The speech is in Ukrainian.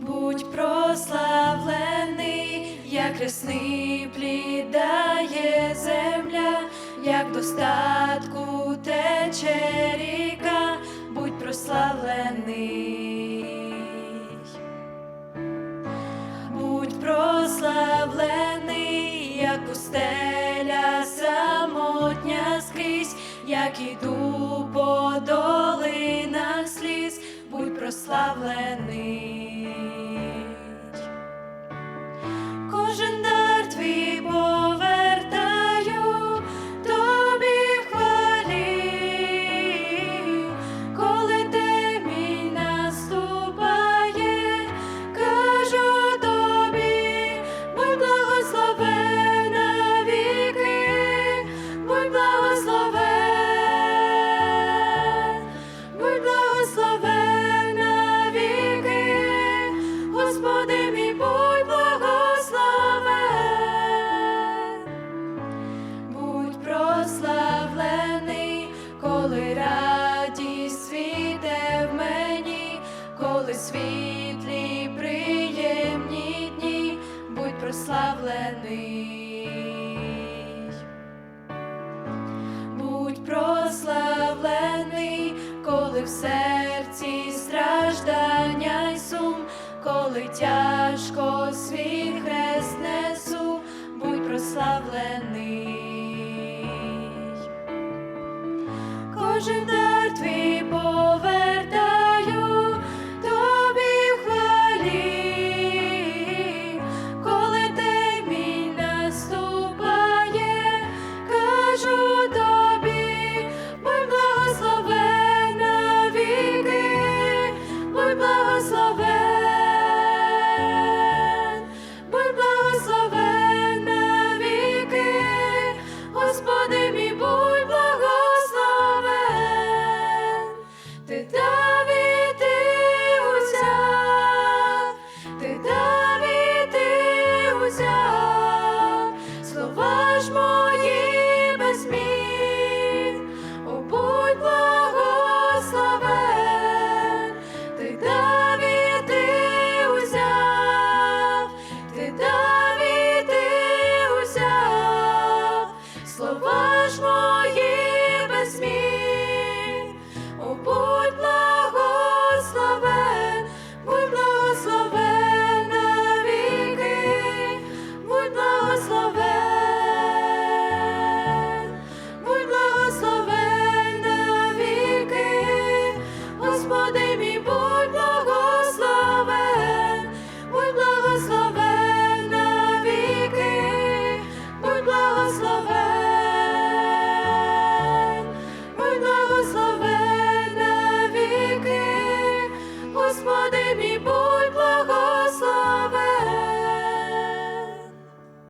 будь прославлений, як рясний плід дає земля, як достатку тече ріка, будь прославлений. Будь прославлений, як пустеля самотня скрізь, як іду будь прославлений. Прославлений. Будь прославлений, коли в серці страждання й сум, коли тяжко свій хрест будь прославлений. Кожен день love.